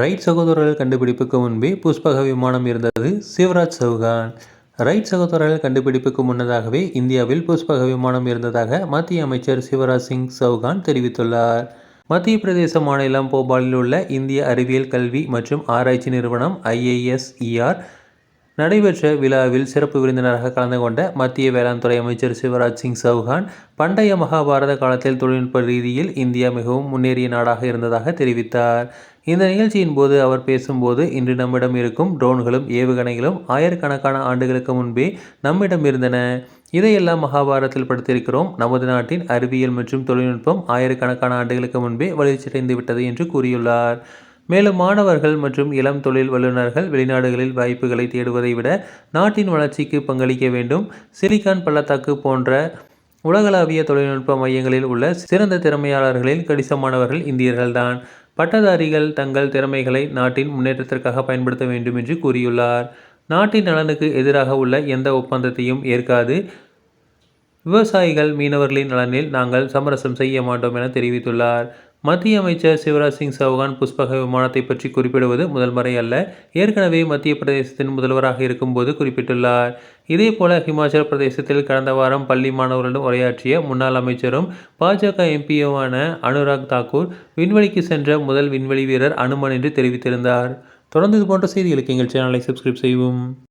Right சகோதரர்கள் கண்டுபிடிப்புக்கு முன்பே புஷ்பக விமானம் இருந்தது. சிவராஜ் சௌகான் ரைட் சகோதரர்கள் கண்டுபிடிப்புக்கு முன்னதாகவே இந்தியாவில் புஷ்பக விமானம் இருந்ததாக மத்திய அமைச்சர் சிவராஜ் சிங் சௌகான் தெரிவித்துள்ளார். மத்திய பிரதேச மாநிலம் போபாலில் உள்ள இந்திய அறிவியல் கல்வி மற்றும் ஆராய்ச்சி நிறுவனம் ஐஐஎஸ்இஆர் நடைபெற்ற விழாவில் சிறப்பு விருந்தினராக கலந்து கொண்ட மத்திய வேளாண் துறை அமைச்சர் சிவராஜ் சிங் சௌஹான் பண்டைய மகாபாரத காலத்தில் தொழில்நுட்ப ரீதியில் இந்தியா மிகவும் முன்னேறிய நாடாக இருந்ததாக தெரிவித்தார். இந்த நிகழ்ச்சியின் போது அவர் பேசும்போது இன்று நம்மிடம் இருக்கும் ட்ரோன்களும் ஏவுகணைகளும் ஆயிரக்கணக்கான ஆண்டுகளுக்கு முன்பே நம்மிடம் இருந்தன. இதையெல்லாம் மகாபாரதத்தில் படுத்திருக்கிறோம். நமது நாட்டின் அறிவியல் மற்றும் தொழில்நுட்பம் ஆயிரக்கணக்கான ஆண்டுகளுக்கு முன்பே வளர்ச்சியடைந்து விட்டது என்று கூறியுள்ளார். மேலும் மாணவர்கள் மற்றும் இளம் தொழில் வல்லுநர்கள் வெளிநாடுகளில் வாய்ப்புகளை தேடுவதை விட நாட்டின் வளர்ச்சிக்கு பங்களிக்க வேண்டும். சிலிகான் பள்ளத்தாக்கு போன்ற உலகளாவிய தொழில்நுட்ப மையங்களில் உள்ள சிறந்த திறமையாளர்களில் கணிசமானவர்கள் இந்தியர்கள்தான். பட்டதாரிகள் தங்கள் திறமைகளை நாட்டின் முன்னேற்றத்திற்காக பயன்படுத்த வேண்டும் என்று கூறியுள்ளார். நாட்டின் நலனுக்கு எதிராக உள்ள எந்த ஒப்பந்தத்தையும் ஏற்காது. விவசாயிகள் மீனவர்களின் நலனில் நாங்கள் சமரசம் செய்ய மாட்டோம் என தெரிவித்துள்ளார். மத்திய அமைச்சர் சிவராஜ் சிங் சௌகான் புஷ்பக விமானத்தை பற்றி குறிப்பிடுவது முதல் முறை அல்ல. ஏற்கனவே மத்திய பிரதேசத்தின் முதல்வராக இருக்கும்போது குறிப்பிட்டுள்ளார். இதேபோல ஹிமாச்சல பிரதேசத்தில் கடந்த வாரம் பள்ளி மாணவர்களுடன் உரையாற்றிய முன்னாள் அமைச்சரும் பாஜக எம்பியுமான அனுராக் தாக்கூர் விண்வெளிக்கு சென்ற முதல் விண்வெளி வீரர் அனுமன் என்று தெரிவித்திருந்தார். தொடர்ந்து இது போன்ற செய்திகளுக்கு எங்கள் சேனலை சப்ஸ்கிரைப் செய்வோம்